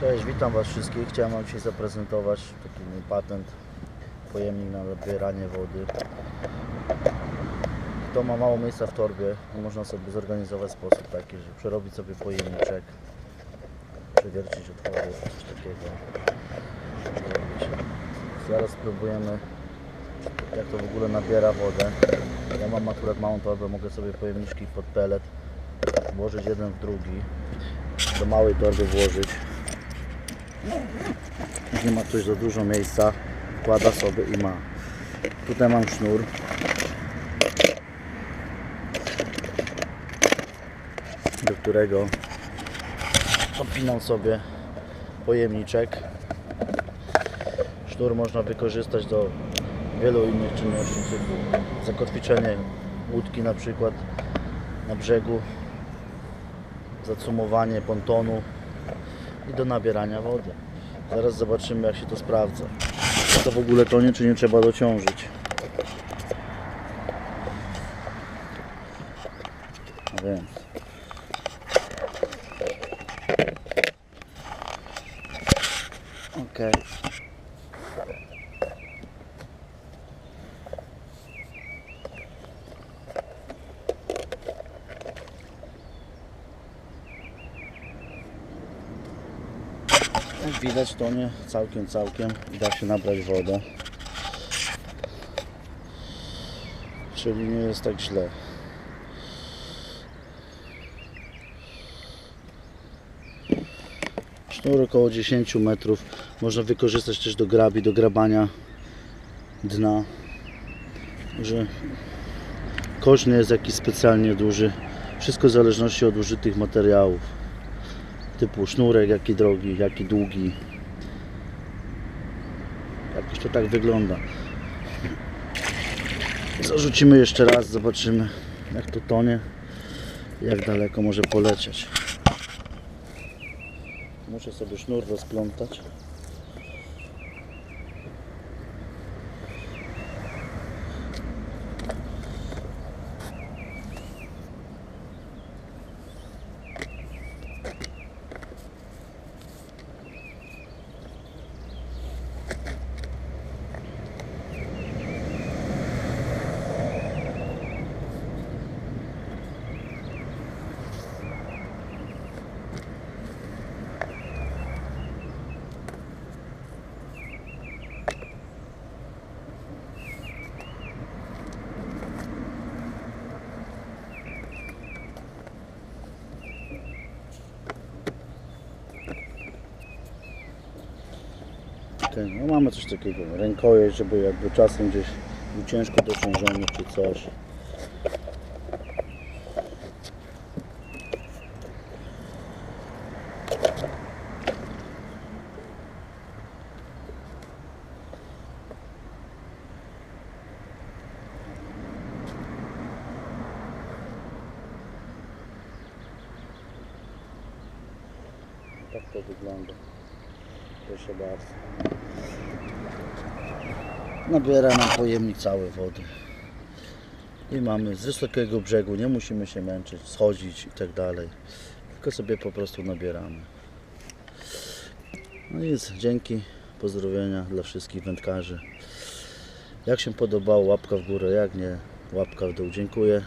Cześć, witam Was wszystkich. Chciałem Wam dzisiaj zaprezentować taki mój patent, pojemnik na nabieranie wody. Kto ma mało miejsca w torbie, można sobie zorganizować sposób taki, że przerobić sobie pojemniczek, przewiercić otwory, coś takiego. Zaraz spróbujemy, jak to w ogóle nabiera wodę. Ja mam akurat małą torbę, mogę sobie pojemniczki pod pelet włożyć jeden w drugi, do małej torby włożyć. Nie ma ktoś za dużo miejsca, wkłada sobie i ma. Tutaj mam sznur. Do którego podpinam sobie pojemniczek. Sznur można wykorzystać do wielu innych czynności, typu zakotwiczenie łódki na przykład na brzegu, zacumowanie pontonu i do nabierania wody. Zaraz zobaczymy jak się to sprawdza. Czy to w ogóle tonie, czy nie trzeba dociążyć. A więc. Okej. Jak widać to nie całkiem, całkiem da się nabrać wodę. Czyli nie jest tak źle. Sznur około 10 metrów. Można wykorzystać też do grabi, do grabania dna. Że nie jest jakiś specjalnie duży. Wszystko w zależności od użytych materiałów typu sznurek, jaki drogi, jaki długi. Jakoś to tak wygląda. Zarzucimy jeszcze raz, zobaczymy jak to tonie, jak daleko może polecieć. Muszę sobie sznur rozplątać. Okej, no mamy coś takiego, rękojeść, żeby jakby czasem gdzieś był ciężko dociążony czy coś. Tak to wygląda. Proszę bardzo. Nabiera nam pojemnik całej wody. I mamy z wysokiego brzegu, nie musimy się męczyć, schodzić i tak dalej. Tylko sobie po prostu nabieramy. No nic, dzięki, pozdrowienia dla wszystkich wędkarzy. Jak się podobało, łapka w górę, jak nie, łapka w dół. Dziękuję.